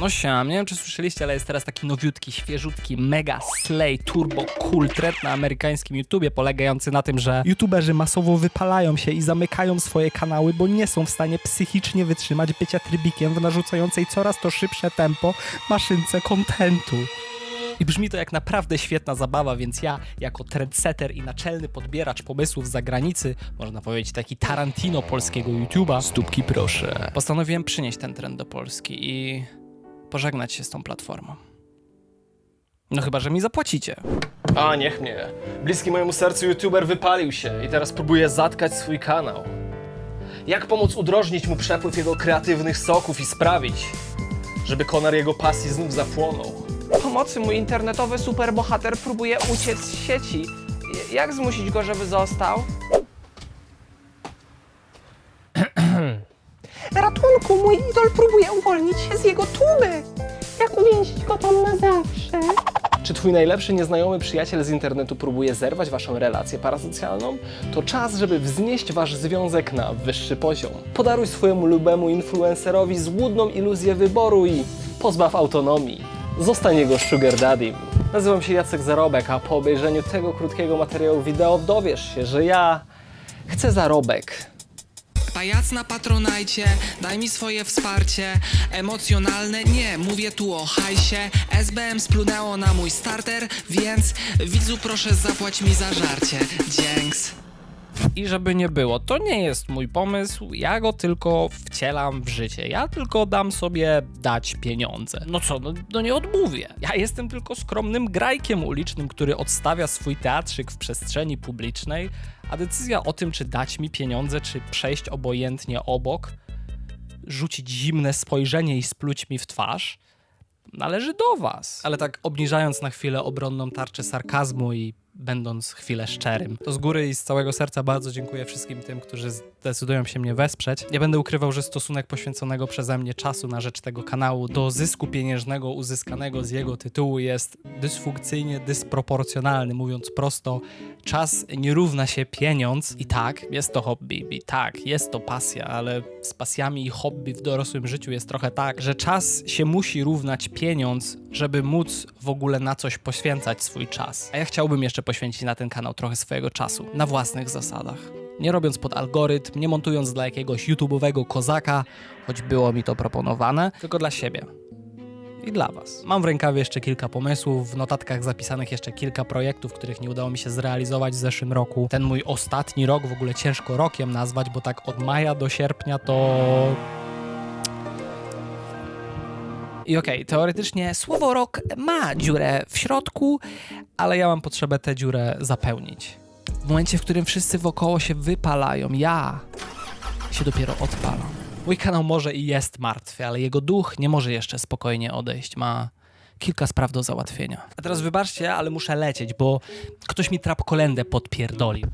No siam, nie wiem czy słyszeliście, ale jest teraz taki nowiutki, świeżutki, mega slay, turbo cool trend na amerykańskim YouTubie polegający na tym, że YouTuberzy masowo wypalają się i zamykają swoje kanały, bo nie są w stanie psychicznie wytrzymać bycia trybikiem w narzucającej coraz to szybsze tempo maszynce kontentu. I brzmi to jak naprawdę świetna zabawa, więc ja, jako trendsetter i naczelny podbieracz pomysłów z zagranicy, można powiedzieć taki Tarantino polskiego YouTube'a, stópki proszę, postanowiłem przynieść ten trend do Polski i pożegnać się z tą platformą. No chyba, że mi zapłacicie. A, niech mnie. Bliski mojemu sercu youtuber wypalił się i teraz próbuje zatkać swój kanał. Jak pomóc udrożnić mu przepływ jego kreatywnych soków i sprawić, żeby konar jego pasji znów zapłonął? Pomocy mój internetowy superbohater próbuje uciec z sieci. J- Jak zmusić go, żeby został? Ratunku, mój idol próbuje uwolnić się z jego tłumy. Jak uwięzić go tam na zawsze? Czy twój najlepszy nieznajomy przyjaciel z internetu próbuje zerwać waszą relację parasocjalną? To czas, żeby wznieść wasz związek na wyższy poziom. Podaruj swojemu lubemu influencerowi złudną iluzję wyboru i pozbaw autonomii. Zostań jego sugar daddym. Nazywam się Jacek Zarobek, a po obejrzeniu tego krótkiego materiału wideo dowiesz się, że ja chcę zarobek. Pajac na Patronajcie, daj mi swoje wsparcie. Emocjonalne, nie, mówię tu o hajsie. SBM splunęło na mój starter, więc Widzu proszę zapłać mi za żarcie. Dzięks I żeby nie było, to nie jest mój pomysł, ja go tylko wcielam w życie. Ja tylko dam sobie dać pieniądze. No co, no, no nie odmówię. Ja jestem tylko skromnym grajkiem ulicznym, który odstawia swój teatrzyk w przestrzeni publicznej, a decyzja o tym, czy dać mi pieniądze, czy przejść obojętnie obok, rzucić zimne spojrzenie i spluć mi w twarz, należy do was. Ale tak obniżając na chwilę obronną tarczę sarkazmu i będąc chwilę szczerym, to z góry i z całego serca bardzo dziękuję wszystkim tym, którzy zdecydują się mnie wesprzeć. Nie będę ukrywał, że stosunek poświęconego przeze mnie czasu na rzecz tego kanału do zysku pieniężnego uzyskanego z jego tytułu jest dysfunkcyjnie dysproporcjonalny. Mówiąc prosto, czas nie równa się pieniądz i tak, jest to hobby, i tak, jest to pasja, ale z pasjami i hobby w dorosłym życiu jest trochę tak, że czas się musi równać pieniądz, żeby móc w ogóle na coś poświęcać swój czas. A ja chciałbym jeszcze poświęcić na ten kanał trochę swojego czasu, na własnych zasadach. Nie robiąc pod algorytm, nie montując dla jakiegoś YouTube'owego kozaka, choć było mi to proponowane, tylko dla siebie i dla Was. Mam w rękawie jeszcze kilka pomysłów, w notatkach zapisanych jeszcze kilka projektów, których nie udało mi się zrealizować w zeszłym roku. Ten mój ostatni rok w ogóle ciężko rokiem nazwać, bo tak od maja do sierpnia to i okej, teoretycznie słowo rok ma dziurę w środku, ale ja mam potrzebę tę dziurę zapełnić. W momencie, w którym wszyscy wokoło się wypalają, ja się dopiero odpalam. Mój kanał może i jest martwy, ale jego duch nie może jeszcze spokojnie odejść. Ma kilka spraw do załatwienia. A teraz wybaczcie, ale muszę lecieć, bo ktoś mi trap kolendę podpierdolił.